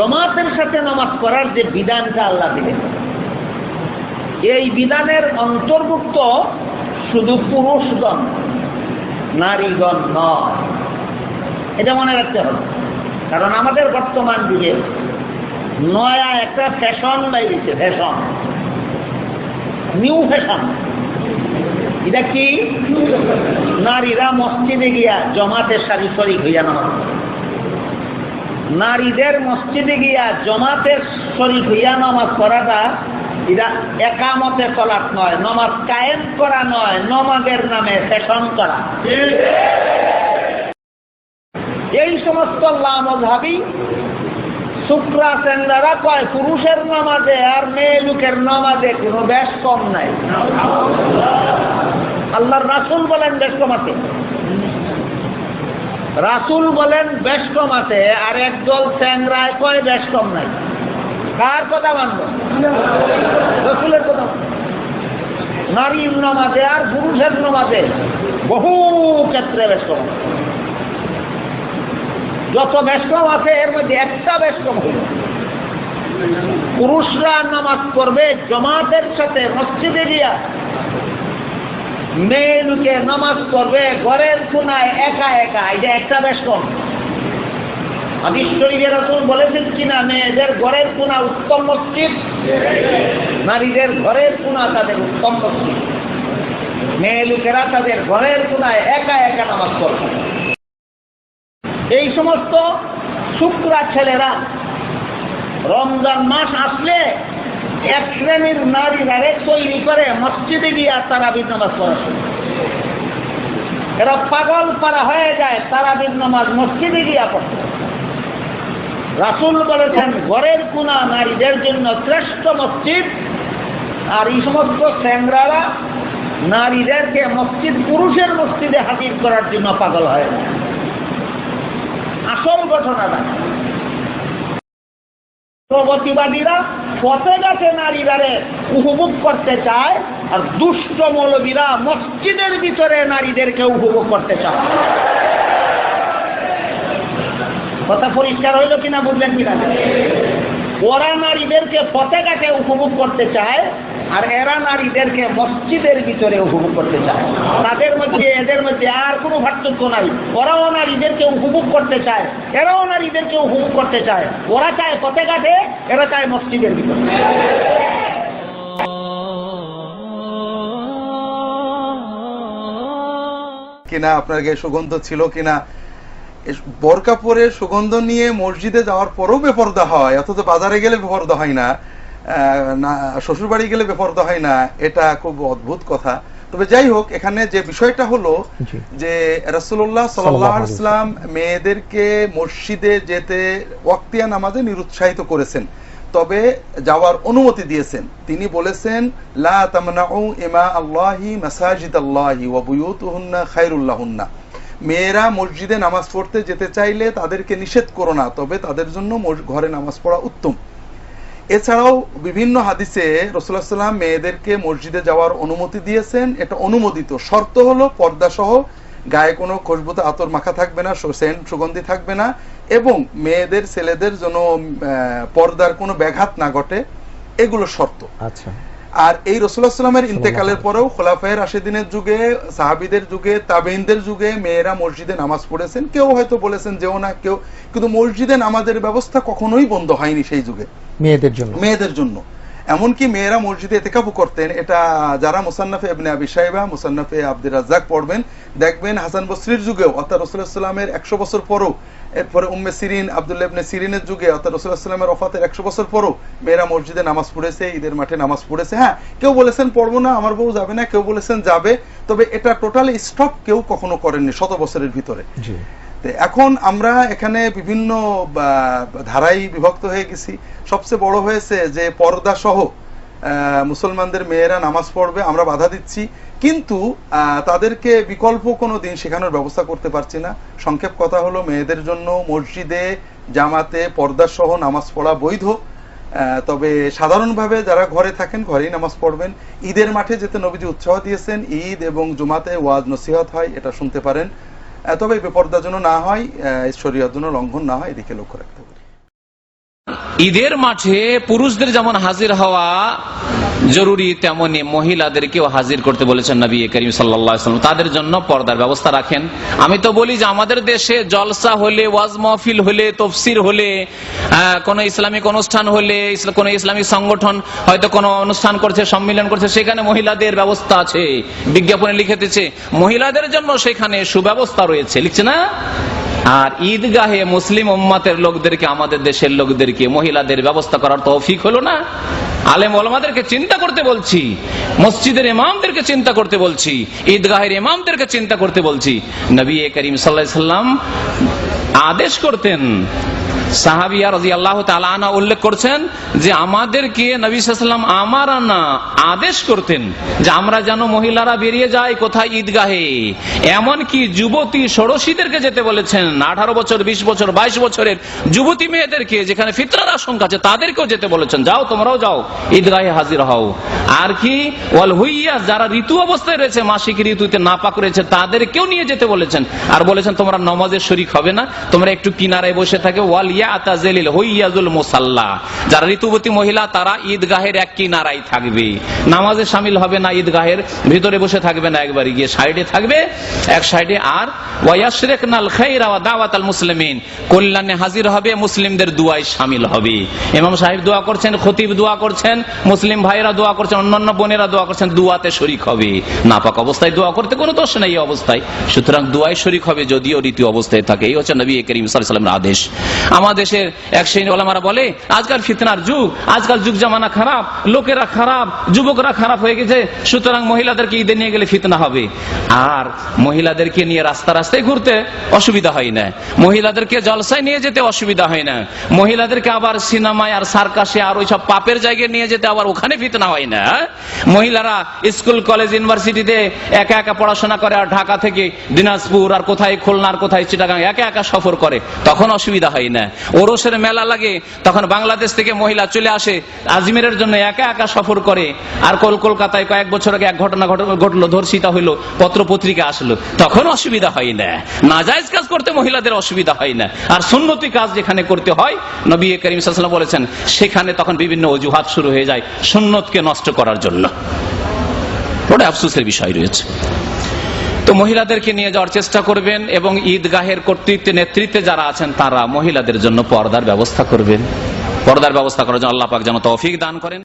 জমাতের সাথে নামাজ পড়ার যে বিধানটা আল্লাহ দিলেন। এই বিধানের অন্তর্ভুক্ত শুধু পুরুষগণ, নারীগণ নয়। এটা মনে রাখতে হবে। কারণ আমাদের বর্তমান যুগে নয়া একটা ফ্যাশন বাইরেছে ফ্যাশন। New fashion. এটা কি? নারীরা মসজিদে গিয়া জমাতের সারি শরিক হইয়া নামাজ। নারীদের মসজিদে গিয়া জমাতের শরিক হইয়া নামাজ পড়াটা, এটা একামতে চলাত নয়, নমাজ কায়েম করা নয়, নমাজের নামে ফ্যাশন করা। এই সমস্ত লামভাবি শুক্রা সেন্দারা কয় পুরুষের নামাজে আর মেয়ে লোকের নামাজে কোনো বেশ কম নাই। আল্লাহর রাসুল বলেন বেশ কম আছে। রাসুল বলেন, বেশ কম আছে, আর একদল স্যাংরায় কয় বেশ কম নাই কার কথা মানব রসুলের কথা। নারীর নামাজে আর পুরুষের নামাজে বহু ক্ষেত্রে বেশ। যত বেশকম আছে, এর মধ্যে একটা বেশকম হইল পুরুষরা নামাজ পড়বে, জমাতের সাথে মসজিদে গিয়া মেয়ে লোকে নামাজ পড়বে, ঘরের কোনায় একা একা। এটা একটা বেশকম হাদিস শরীফে রসুল বলেছেন কিনা, মেয়েদের ঘরের কোনা উত্তম মসজিদ, নারীদের ঘরের কোনা তাদের উত্তম মসজিদ। মেয়ে লোকেরা তাদের ঘরের কোনায় একা একা নামাজ পড়বে। এই সমস্ত শুক্রা ছেলেরা রমজান মাস আসলে এক শ্রেণির নারীরা তৈরি করে মসজিদে গিয়ে তারাবির নামাজ পড়া এরা পাগল পারা হয়ে যায় তারাবির নামাজ মসজিদে গিয়া পড়তে রাসুল বলেছেন, ঘরের কোনা নারীদের জন্য শ্রেষ্ঠ মসজিদ। আর এই সমস্ত স্যাংরারা নারীদেরকে মসজিদ পুরুষের মসজিদে হাজির করার জন্য পাগল হয়ে যায়। আসল ঘটনাটা প্রগতিবাদীরা পথে গেছে নারীরারে উপভোগ করতে চায় আর দুষ্ট মৌলবীরা মসজিদের ভিতরে নারীদেরকে উপভোগ করতে চায়। কথা পরিষ্কার হইল কিনা বুঝলেন কিনা? ওরা নারীদেরকে পথে গাছে উপভোগ করতে চায় আর এরা নারীদেরকে মসজিদের ভিতরে উপভোগ করতে চায়। তাদের মধ্যে, এদের মধ্যে আর কোনো পার্থক্য নাই। ওরাও নারীদেরকে উপভোগ করতে চায়। এরাও নারীদেরকে উপভোগ করতে চায়। ওরা চায় পথে ঘাটে, এরা চায় মসজিদের ভিতরে। কিনা আপনার গায়ে সুগন্ধ ছিল কিনা? বোরকা পরে সুগন্ধ নিয়ে মসজিদে যাওয়ার পরও বেপর্দা হয়, অথচ বাজারে গেলে বেপর্দা হয় না। শ্বশুর বাড়ি গেলে বেপর্দা হয় না এটা খুব অদ্ভুত কথা। তবে যাই হোক এখানে যে বিষয়টা হলো যে আলাইহি ওয়াসাল্লাম মেয়েদেরকে মসজিদে যেতে ওয়াক্তিয়া নামাজে নিরুৎসাহিত করেছেন। তবে যাওয়ার অনুমতি দিয়েছেন। তিনি বলেছেন লা তামনাউ ইমা আল্লাহি মাসাজিদ আল্লাহি ওয়া খায়রুল্লাহুন্না। মেয়েরা মসজিদে নামাজ পড়তে যেতে চাইলে তাদেরকে নিষেধ করো না তবে তাদের জন্য ঘরে নামাজ পড়া উত্তম। এছাড়াও বিভিন্ন হাদিসে রসুল্লাহ সাল্লাম মেয়েদেরকে মসজিদে যাওয়ার অনুমতি দিয়েছেন। এটা অনুমোদিত। শর্ত হলো পর্দা সহ গায়ে কোনো খুশবুতে আতর মাখা থাকবে না সেন্ট সুগন্ধি থাকবে না এবং মেয়েদের, ছেলেদের জন্য পর্দার কোনো ব্যাঘাত না ঘটে, এগুলো শর্ত। আচ্ছা। আর এই রসুলামের ইন্তেকালের পরেও খোলাফায়ের আশেদিনের যুগে সাহাবিদের যুগে তাবেইনদের যুগে মেয়েরা মসজিদে নামাজ পড়েছেন। কেউ হয়তো বলেছেন যেও না কেউ কিন্তু মসজিদে নামাজের ব্যবস্থা কখনোই বন্ধ হয়নি সেই যুগে। মেয়েদের জন্য। মেয়েদের জন্য। এমনকি মেয়েরা মসজিদে এতেকাবু করতেন, এটা যারা মুসান্নাফে ইবনে আবি সাইবা মুসান্নাফে আব্দুর রাজ্জাক পড়বেন, দেখবেন হাসান বসরির যুগেও, অর্থাৎ রসুল্লাহ সাল্লামের একশো বছর পরও, এরপরে উম্মে সিরিন, আব্দুল্লাহ ইবনে সিরিনের যুগে, অর্থাৎ রসুল্লাহ সাল্লামের অফাতের একশো বছর পরও মেয়েরা মসজিদে নামাজ পড়েছে, ঈদের মাঠে নামাজ পড়েছে। হ্যাঁ কেউ বলেছেন পড়ব না, আমার বউ যাবে না, কেউ বলেছেন যাবে, তবে এটা টোটালি স্টপ কেউ কখনো করেননি শত বছরের ভিতরে। এখন আমরা এখানে বিভিন্ন বা, ধারায় বিভক্ত হয়ে গেছি। সবচেয়ে বড় হয়েছে যে পর্দা সহ মুসলমানদের মেয়েরা নামাজ পড়বে আমরা বাধা দিচ্ছি। কিন্তু তাদেরকে বিকল্প কোনো দিন শেখানোর ব্যবস্থা করতে পারছি না। সংক্ষেপ কথা হলো মেয়েদের জন্য মসজিদে জামাতে পর্দা সহ নামাজ পড়া বৈধ। তবে সাধারণভাবে যারা ঘরে থাকেন ঘরেই নামাজ পড়বেন। ঈদের মাঠে যেতে নবীজি উৎসাহ দিয়েছেন ঈদ এবং জুমাতে ওয়াজ নসিহত হয় এটা শুনতে পারেন। তবে বেপর্দা যেন না হয় শরীয়ত যেন লঙ্ঘন না হয়, এদিকে লক্ষ্য রাখতে হবে। ঈদের মাঠে পুরুষদের যেমন হাজির হওয়া জরুরি তেমনি মহিলাদেরকেও হাজির করতে বলেছেন নবী করিম সাল্লাম তাদের জন্য পর্দার ব্যবস্থা রাখেন। আমি তো বলি যে আমাদের দেশে জলসা হলে, ওয়াজ মহফিল হলে, তফসির হলে কোনো ইসলামিক অনুষ্ঠান হলে কোনো ইসলামিক সংগঠন হয়তো কোনো অনুষ্ঠান করছে, সম্মেলন করছে, সেখানে মহিলাদের ব্যবস্থা আছে। বিজ্ঞাপনে লিখেতেছে মহিলাদের জন্য সেখানে সুব্যবস্থা রয়েছে। লিখছে না? আর ঈদগাহে মুসলিম উম্মাতের লোকদেরকে, আমাদের দেশের লোকদেরকে, মহিলাদের ব্যবস্থা করার তৌফিক হলো না? আলেম ওলামাদেরকে চিন্তা করতে বলছি, মসজিদের ইমামদেরকে চিন্তা করতে বলছি, ঈদগাহের ইমামদেরকে চিন্তা করতে বলছি। নবী করিম সাল্লাহ সাল্লাম আদেশ করতেন সাহাবিয়া রাজি আল্লাহ তালা উল্লেখ করছেন যে আমাদেরকে নবী সাল্লাম আমার না আদেশ করতেন যে আমরা যেন মহিলারা বেরিয়ে যায় কোথায় ঈদগাহে। এমনকি যুবতী ষোড়শীদেরকে যেতে বলেছেন, আঠারো বছর, বিশ বছর, বাইশ বছরের যুবতী মেয়েদেরকে যেখানে ফিতরার আশঙ্কা আছে তাদেরকেও যেতে বলেছেন, যাও তোমরাও যাও, ঈদগাহে হাজির হও। আর কি, ওয়াল হুইয়া, যারা ঋতু অবস্থায় রয়েছে, মাসিক ঋতুতে নাপাক রয়েছে, তাদেরকেও নিয়ে যেতে বলেছেন। আর বলেছেন, তোমরা নমাজের শরিক হবে না, তোমরা একটু কিনারায় বসে থাকে ওয়াল যারা ঋতুবতী মহিলা, তারা ঈদগাহের এক থাকবে। নামাজে সামিল হবে না ঈদগাহের, ভিতরে বসে থাকবে না গিয়ে সাইডে থাকবে। এক সাইডে আর কল্যাণে হাজির হবে, মুসলিমদের সামিল হবে। সাহেব দোয়া করছেন, খতিব দোয়া করছেন, মুসলিম ভাইরা দোয়া করছেন, অন্যান্য বোনেরা দোয়া করছেন, দুয়াতে শরিক হবে। নাপাক অবস্থায় দোয়া করতে কোনো দোষ নেই অবস্থায়। সুতরাং দুয়ায় শরিক হবে যদিও রীতি অবস্থায় থাকে। এই হচ্ছে নবী করিম আদেশ। দেশের এক শ্রেণি ওলামারা বলে, আজকাল ফিতনার যুগ, আজকাল যুগ জামানা খারাপ, লোকেরা খারাপ, যুবকরা খারাপ হয়ে গেছে, সুতরাং মহিলাদেরকে ঈদে নিয়ে গেলে ফিতনা হবে। আর মহিলাদেরকে নিয়ে রাস্তা রাস্তায় ঘুরতে অসুবিধা হয় না। মহিলাদেরকে জলসায় নিয়ে যেতে অসুবিধা হয় না। মহিলাদেরকে আবার সিনেমায় আর সার্কাসে আর ওইসব পাপের জায়গায় নিয়ে যেতে আবার ওখানে ফিতনা হয় না মহিলারা স্কুল, কলেজ, ইউনিভার্সিটিতে একা একা পড়াশোনা করে আর ঢাকা থেকে দিনাজপুর আর কোথায় খুলনা আর কোথায় চিটাগাং একা একা সফর করে, তখন অসুবিধা হয় না। ওরসের মেলা লাগে, তখন বাংলাদেশ থেকে মহিলা চলে আসে আজমিরের জন্য একা একা সফর করে। আর কল কলকাতায় কয়েক বছর আগে এক ঘটনা ঘটলো, ধর্ষিতা হইল পত্র পত্রিকা আসলো। তখন অসুবিধা হয় না। নাজাইজ কাজ করতে মহিলাদের অসুবিধা হয় না। আর সুন্নতি কাজ যেখানে করতে হয়, নবী করিম সাল্লাম বলেছেন, সেখানে তখন বিভিন্ন অজুহাত শুরু হয়ে যায় সুন্নতকে নষ্ট করার জন্য। ওটা আফসোসের বিষয় রয়েছে। তো মহিলাদেরকে নিয়ে যাওয়ার চেষ্টা করবেন এবং ঈদগাহের কর্তৃত্বে নেতৃত্বে যারা আছেন তারা মহিলাদের জন্য পর্দার ব্যবস্থা করবেন। পর্দার ব্যবস্থা করার জন্য আল্লাহ পাক যেন তৌফিক দান করেন।